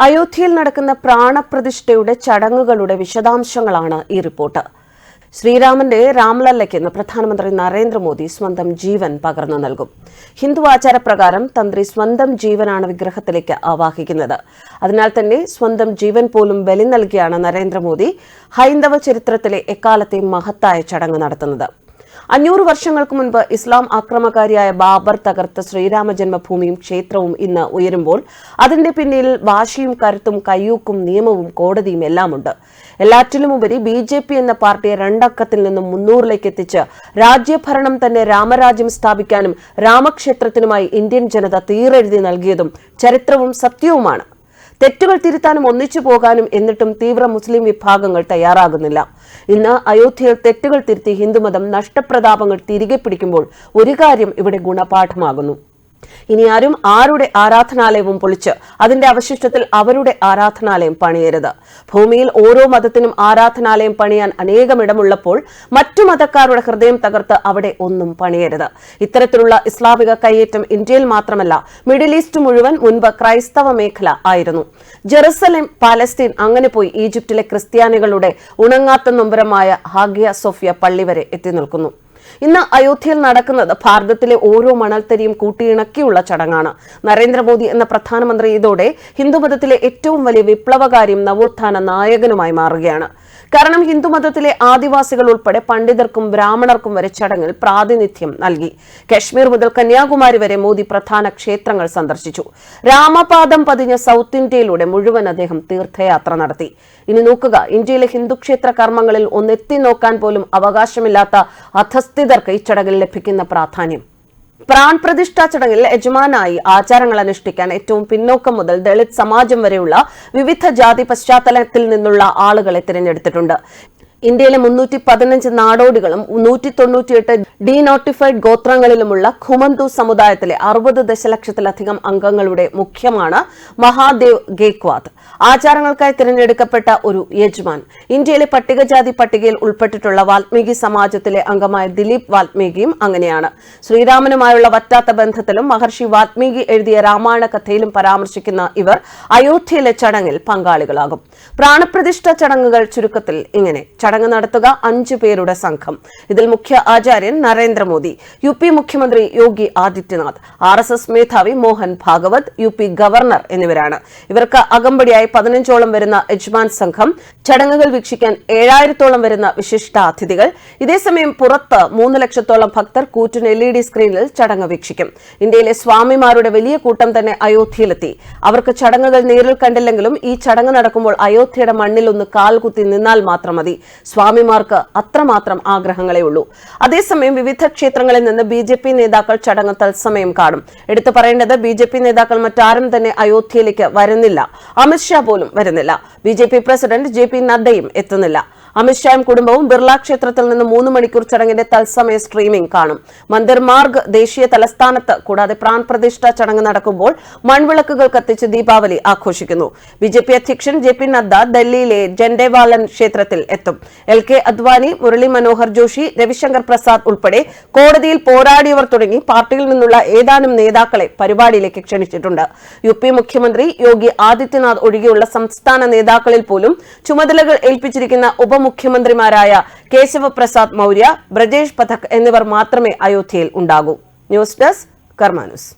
അയോധ്യയിൽ നടക്കുന്ന പ്രാണപ്രതിഷ്ഠയുടെ ചടങ്ങുകളുടെ വിശദാംശങ്ങളാണ് ഈ റിപ്പോർട്ട്. ശ്രീരാമന്റെ രാംലല്ലയ്ക്ക് ഇന്ന് പ്രധാനമന്ത്രി നരേന്ദ്രമോദി സ്വന്തം ജീവൻ പകർന്നു നൽകും. ഹിന്ദു ആചാരപ്രകാരം തന്ത്രി സ്വന്തം ജീവനാണ് വിഗ്രഹത്തിലേക്ക് ആവാഹിക്കുന്നത്. അതിനാൽ തന്നെ സ്വന്തം ജീവൻ പോലും ബലി നൽകിയാണ് നരേന്ദ്രമോദി ഹൈന്ദവ ചരിത്രത്തിലെ എക്കാലത്തെയും മഹത്തായ ചടങ്ങ് നടത്തുന്നത്. അഞ്ഞൂറ് വർഷങ്ങൾക്ക് മുൻപ് ഇസ്ലാം ആക്രമകാരിയായ ബാബർ തകർത്ത ശ്രീരാമ ജന്മഭൂമിയും ക്ഷേത്രവും ഇന്ന് ഉയരുമ്പോൾ അതിന്റെ പിന്നിൽ വാശിയും കരുത്തും കയ്യൂക്കും നിയമവും കോടതിയും എല്ലാമുണ്ട്. എല്ലാറ്റിലുമുപരി ബി ജെ പി എന്ന പാർട്ടിയെ രണ്ടക്കത്തിൽ നിന്നും മുന്നൂറിലേക്ക് എത്തിച്ച് രാജ്യഭരണം തന്നെ രാമരാജ്യം സ്ഥാപിക്കാനും രാമക്ഷേത്രത്തിനുമായി ഇന്ത്യൻ ജനത തീരെഴുതി നൽകിയതും ചരിത്രവും സത്യവുമാണ്. തെറ്റുകൾ തിരുത്താനും ഒന്നിച്ചു പോകാനും എന്നിട്ടും തീവ്ര മുസ്ലിം വിഭാഗങ്ങൾ തയ്യാറാകുന്നില്ല. ഇന്ന് അയോധ്യയിൽ തെറ്റുകൾ തിരുത്തി ഹിന്ദുമതം നഷ്ടപ്രതാപങ്ങൾ തിരികെ പിടിക്കുമ്പോൾ ഒരു കാര്യം ഇവിടെ ഗുണപാഠമാകുന്നു. ഇനി ആരും ആരുടെ ആരാധനാലയവും പൊളിച്ച് അതിന്റെ അവശിഷ്ടത്തിൽ അവരുടെ ആരാധനാലയം പണിയരുത്. ഭൂമിയിൽ ഓരോ മതത്തിനും ആരാധനാലയം പണിയാൻ അനേകം ഇടമുള്ളപ്പോൾ മറ്റു മതക്കാരുടെ ഹൃദയം തകർത്ത് അവിടെ ഒന്നും പണിയരുത്. ഇത്തരത്തിലുള്ള ഇസ്ലാമിക കയ്യേറ്റം ഇന്ത്യയിൽ മാത്രമല്ല മിഡിൽ ഈസ്റ്റ് മുഴുവൻ മുൻപ് ക്രൈസ്തവ മേഖല ആയിരുന്നു. ജെറുസലേം പാലസ്തീൻ അങ്ങനെ പോയി ഈജിപ്തിലെ ക്രിസ്ത്യാനികളുടെ ഉണങ്ങാത്ത നൊമ്പരമായ ഹാഗിയ സോഫിയ പള്ളി വരെ എത്തി നിൽക്കുന്നു. ഇന്ന് അയോധ്യയിൽ നടക്കുന്നത് ഭാരതത്തിലെ ഓരോ മണൽത്തരിയും കൂട്ടിയിണക്കിയുള്ള ചടങ്ങാണ്. നരേന്ദ്രമോദി എന്ന പ്രധാനമന്ത്രി ഇതോടെ ഹിന്ദുമതത്തിലെ ഏറ്റവും വലിയ വിപ്ലവകാരിയും നവോത്ഥാന നായകനുമായി മാറുകയാണ്. കാരണം ഹിന്ദുമതത്തിലെ ആദിവാസികൾ ഉൾപ്പെടെ പണ്ഡിതർക്കും ബ്രാഹ്മണർക്കും വരെ ചടങ്ങിൽ പ്രാതിനിധ്യം നൽകി. കശ്മീർ മുതൽ കന്യാകുമാരി വരെ മോദി പ്രധാന ക്ഷേത്രങ്ങൾ സന്ദർശിച്ചു. രാമപാദം പതിഞ്ഞ സൗത്ത് ഇന്ത്യയിലൂടെ മുഴുവൻ അദ്ദേഹം തീർത്ഥയാത്ര നടത്തി. ഇനി നോക്കുക ഇന്ത്യയിലെ ഹിന്ദുക്ഷേത്ര കർമ്മങ്ങളിൽ ഒന്നെത്തി നോക്കാൻ പോലും അവകാശമില്ലാത്ത അധസ്ഥിതർക്ക് ഈ ചടങ്ങിൽ ലഭിക്കുന്ന പ്രാധാന്യം. പ്രാൺപ്രതിഷ്ഠാ ചടങ്ങിൽ യജമാനായി ആചാരങ്ങൾ അനുഷ്ഠിക്കാൻ ഏറ്റവും പിന്നോക്കം മുതൽ ദളിത് സമാജം വരെയുള്ള വിവിധ ജാതി പശ്ചാത്തലത്തിൽ നിന്നുള്ള ആളുകളെ തിരഞ്ഞെടുത്തിട്ടുണ്ട്. ഇന്ത്യയിലെ മുന്നൂറ്റി പതിനഞ്ച് നാടോടികളും നൂറ്റി തൊണ്ണൂറ്റിയെട്ട് ഡീനോട്ടിഫൈഡ് ഗോത്രങ്ങളിലുമുള്ള ഖുമന്തു സമുദായത്തിലെ അറുപത് ദശലക്ഷത്തിലധികം അംഗങ്ങളുടെ മുഖ്യമാണ് മഹാദേവ് ഗേക്വാദ് ആചാരങ്ങൾക്കായി തിരഞ്ഞെടുക്കപ്പെട്ട ഒരു യജമാൻ. ഇന്ത്യയിലെ പട്ടികജാതി പട്ടികയിൽ ഉൾപ്പെട്ടിട്ടുള്ള വാൽമീകി സമാജത്തിലെ അംഗമായ ദിലീപ് വാൽമീകിയും അങ്ങനെയാണ്. ശ്രീരാമനുമായുള്ള വറ്റാത്ത ബന്ധത്തിലും മഹർഷി വാൽമീകി എഴുതിയ രാമായണ കഥയിലും പരാമർശിക്കുന്ന ഇവർ അയോധ്യയിലെ ചടങ്ങിൽ പങ്കാളികളാകും. പ്രാണപ്രതിഷ്ഠ ചടങ്ങുകൾ ചുരുക്കത്തിൽ ഇങ്ങനെ ചടങ്ങ് നടത്തുക അഞ്ചു പേരുടെ സംഘം. ഇതിൽ മുഖ്യ ആചാര്യൻ നരേന്ദ്രമോദി യു പി മുഖ്യമന്ത്രി Yogi Adityanath R S S മേധാവി Mohan Bhagwat U P governor എന്നിവരാണ്. ഇവർക്ക് അകമ്പടിയായി പതിനഞ്ചോളം വരുന്ന യജ്മാൻ സംഘം ചടങ്ങുകൾ വീക്ഷിക്കാൻ ഏഴായിരത്തോളം വരുന്ന വിശിഷ്ടാതിഥികൾ ഇതേസമയം പുറത്ത് മൂന്ന് ലക്ഷത്തോളം ഭക്തർ കൂറ്റിന് എൽ ഇ ഡി സ്ക്രീനിൽ ചടങ്ങ് വീക്ഷിക്കും. ഇന്ത്യയിലെ സ്വാമിമാരുടെ വലിയ കൂട്ടം തന്നെ അയോധ്യയിലെത്തി. അവർക്ക് ചടങ്ങുകൾ നേരിൽ കണ്ടില്ലെങ്കിലും ഈ ചടങ്ങ് നടക്കുമ്പോൾ അയോധ്യയുടെ മണ്ണിൽ ഒന്ന് കാൽകുത്തി നിന്നാൽ മാത്രം മതി. സ്വാമിമാർക്ക് അത്രമാത്രം ആഗ്രഹങ്ങളേ ഉള്ളൂ അതേസമയം വിവിധ ക്ഷേത്രങ്ങളിൽ നിന്ന് ബി ജെ പി നേതാക്കൾ ചടങ്ങ് തത്സമയം കാണും. എടുത്തു പറയേണ്ടത് ബി ജെ പി നേതാക്കൾ മറ്റാരും തന്നെ അയോധ്യയിലേക്ക് വരുന്നില്ല. അമിത്ഷാ പോലും വരുന്നില്ല. B J P president J P നദ്ദയും എത്തുന്നില്ല. അമിത്ഷായും കുടുംബവും ബിർള ക്ഷേത്രത്തിൽ നിന്ന് മൂന്ന് മണിക്കൂർ ചടങ്ങിന്റെ തത്സമയ സ്ട്രീമിംഗ് കാണും. മന്ദിർമാർഗ് ദേശീയ തലസ്ഥാനത്ത് കൂടാതെ പ്രാൺപ്രതിഷ്ഠ ചടങ്ങ് നടക്കുമ്പോൾ മൺവിളക്കുകൾ കത്തിച്ച് ദീപാവലി ആഘോഷിക്കുന്നു. ബി ജെ പി അധ്യക്ഷൻ ജെ പി നദ്ദ ഡൽഹിയിലെ ജൻഡേവാലൻ ക്ഷേത്രത്തിൽ എത്തും. എൽ കെ അദ്വാനി മുരളി മനോഹർ ജോഷി രവിശങ്കർ പ്രസാദ് ഉൾപ്പെടെ കോടതിയിൽ പോരാടിയവർ തുടങ്ങി പാർട്ടിയിൽ നിന്നുള്ള ഏതാനും നേതാക്കളെ പരിപാടിയിലേക്ക് ക്ഷണിച്ചിട്ടുണ്ട്. യു പി മുഖ്യമന്ത്രി യോഗി ആദിത്യനാഥ് ഒഴികെയുള്ള സംസ്ഥാന നേതാക്കളിൽ പോലും ചുമതലകൾ ഏൽപ്പിച്ചിരിക്കുന്ന ഉപമുഖ്യമന്ത്രിമാരായ കേശവ പ്രസാദ് മൌര്യ ബ്രജേഷ് പഥക് എന്നിവർ മാത്രമേ അയോധ്യയിൽ ഉണ്ടാകൂ. News desk കർമാനുസ്.